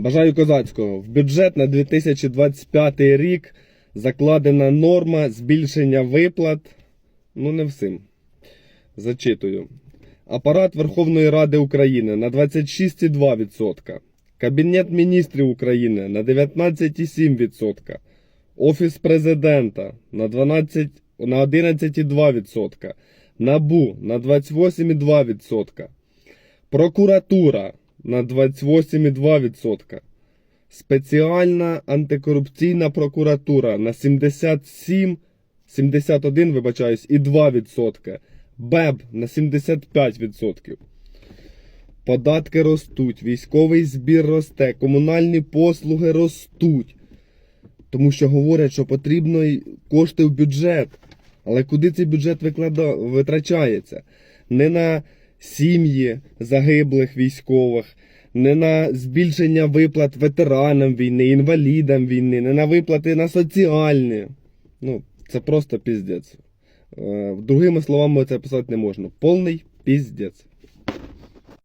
Бажаю козацького. В бюджет на 2025 рік закладена норма збільшення виплат. Ну, не всім. Зачитую. Апарат Верховної Ради України на 26,2%. Кабінет міністрів України на 19,7%. Офіс президента на 12, на 11,2%. НАБУ на 28,2%. Прокуратура на 28,2%. Спеціальна антикорупційна прокуратура на 77, 71, вибачаюсь, і 2%. БЕБ на 75%. Податки ростуть, військовий збір росте, комунальні послуги ростуть. Тому що говорять, що потрібно кошти в бюджет. Але куди цей бюджет витрачається? Не на сім'ї загиблих військових, не на збільшення виплат ветеранам війни, інвалідам війни, не на виплати на соціальні. Ну, це просто піздець. Е, Другими словами це писати не можна. Повний піздець.